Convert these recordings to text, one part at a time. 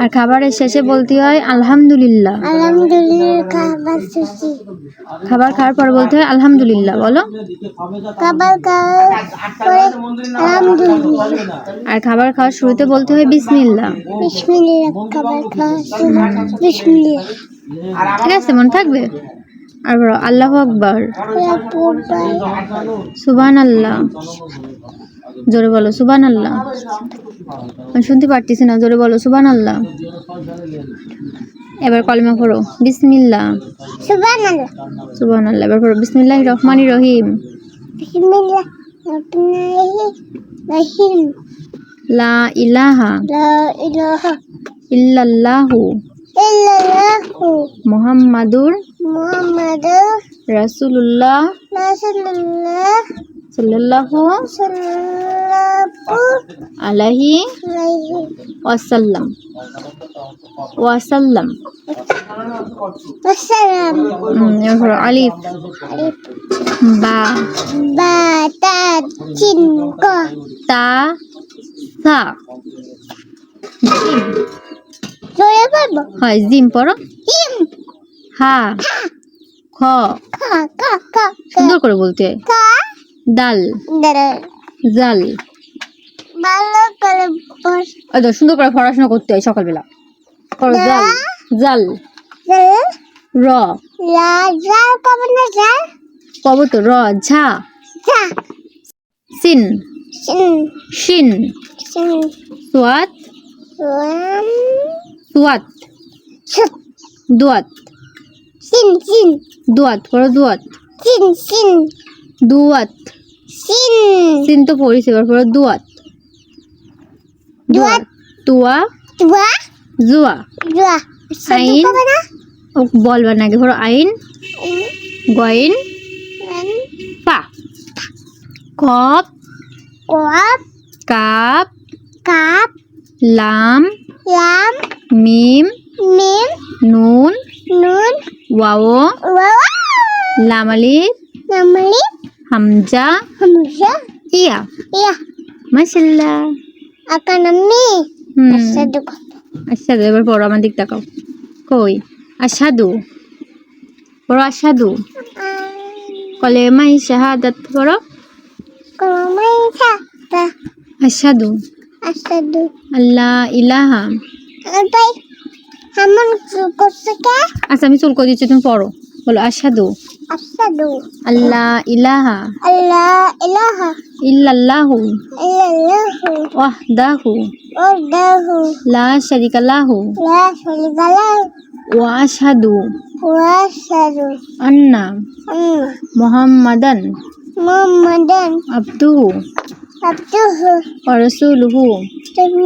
আর খাবারের শেষে বলতে হয় আলহামদুলিল্লাহ। খাবার খাওয়ার পর বলতে হয় আলহামদুলিল্লাহ। বলো। আর খাবার খাওয়ার শুরুতে বলতে হয় বিসমিল্লাহ। বিসমিল্লাহ ঠিক আছে মনে থাকবে? আর বলো আল্লাহ আকবর। সুবান আল্লাহ জোরে বলো সুবান আল্লাহ আমি শুনতে পারতেছি না জোরে বলো সুবান আল্লাহ এবার কলমা পড়ো বিসমিল্লাহ। সুবহানাল্লাহ। সুবান আল্লাহ এবার পড়ো বিসমিল্লাহ রহমানি রহিম। লা ইলাহা লা ইলাহা ইল্লাল্লাহু ইল্লাল্লাহু মুহাম্মাদুর মুহাম্মাদুর রাসূলুল্লাহ। রাসূলুল্লাহ। সাল্লাল্লাহু আলাইহি ওয়াসাল্লাম। ওয়াসাল্লাম। আলিফ। বা। বা তা চিন তা সা। জিম। জোরে বলব হয় জিম পড়ো। হা। খ। খা খা খা সুন্দর করে বলতে। হয় দাঁড়া জাল। ভালো করে বস। ওই তো সুন্দর করে পড়াশোনা করতে হয় সকালবেলা। পড়ো জাল। জাল। র। রাজা কবে না যা কব তো র ঝা। যা সিন। শিন। সোয়াত। সুয়াত। দুয়াত। সিন সিন। দুয়াত পড়ো দুয়াত। সিন সিন। দুয়াত। সিন। সিন তো পড়িস এবার পড়ো দুয়াত। দুয়াত। তুয়া। দুয়া। জুয়া। সাইন আইন। কবে না? বলবার পড়ো আইন। গয়েন পা কপ। কোয়াপ কাপ। কাপ। লাম। লাম। মিম। মিম। নুন। নুন। ওয়াও। ওয়া লাম আলিফ নামলি হামজা হামজা ইয়া ইয়া মাশাল্লাহ আকানামি হুম সাদুক আসাদু এবার পড়ো আমার দিক তাকাও কই আসাদু পড়ো আসাদু কলেমাই শাহাদাত পড়ো কমাই থাকা আসাদু আসাদু আল্লাহ ইলাহা আচ্ছা আমি চুল করে দিচ্ছি তুমি পড়ো বলো আসাদু আসাদু আল্লাহ ইলাহা আল্লাহ ইলাহা ইল্লাল্লাহু ইল্লাল্লাহু ওয়াহদাহু ওয়াহদাহু লা শারিকা লাহু লা শারিকা লাহু ওয়া আশহাদু ওয়া আশহাদু আন্না আন্না মুহাম্মাদান মুহাম্মাদান আবদুহু আবদুহু ওয়া রাসূলুহু তুমি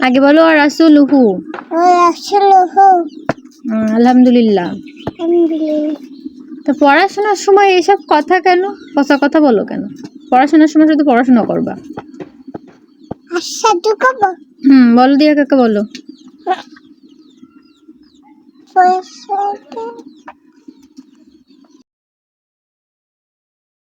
আগে বলো আর রাসূলুহু? রাসূলুহু? আলহামদুলিল্লাহ। তা পড়াশোনার সময় এইসব কথা কেন? কথা কথা বলো কেন? পড়াশোনার সময় শুধু পড়াশোনা করবা? হুম বলো দিয়া কাকে বলো?